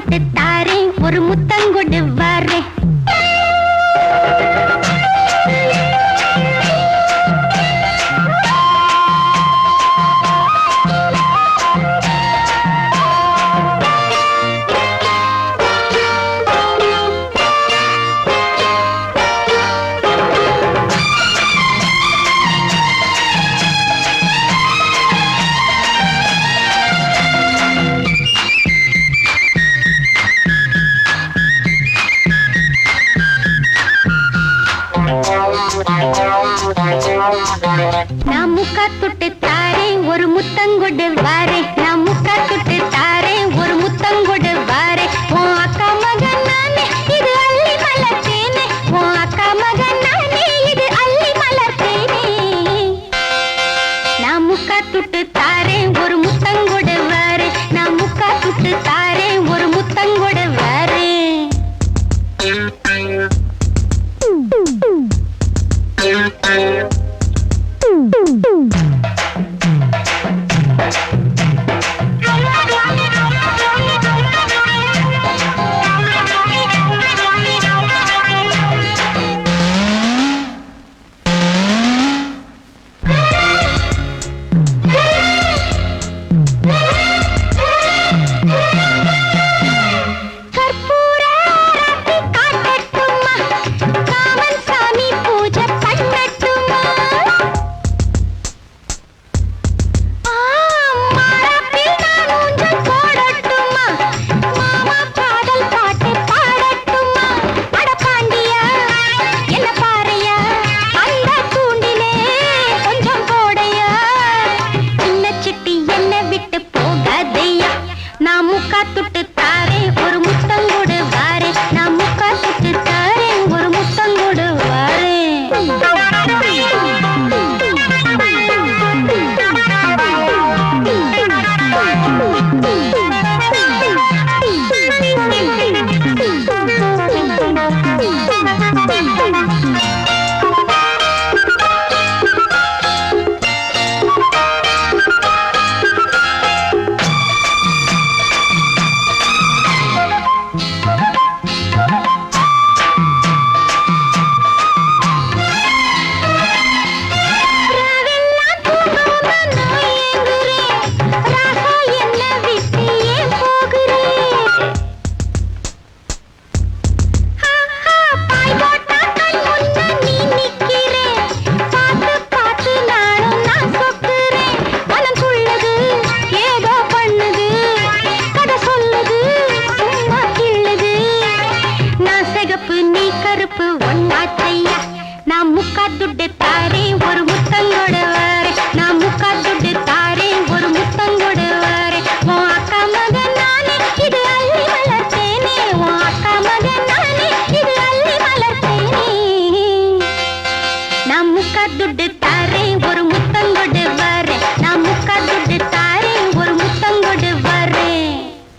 தொட்டு தாரேன் ஒரு முத்தங்கொடுவா நான் முக்கா தொட்டு தாரேன் ஒரு முத்தங்கொடு வாரே நான் முக்கா தொட்டு தாரே ஒரு முத்தங்கொடு வாரே உன் அக்கா மகன் நானே இது அள்ளி மலர்த்தேனே. உன் அக்கா மகன் நானே இது அள்ளி மலர்த்தேனே. நான் முக்கா தொட்டு தாரேன் ஒரு முத்தங்கொடு வாரே நான் முக்கா தொட்டு தாரேன் ஒரு முத்தங்கொடு வரேன். தொட்டு கருப்பு நீ கருப்பு ஒன்னாச்சையா நான் முக்கா துட்டு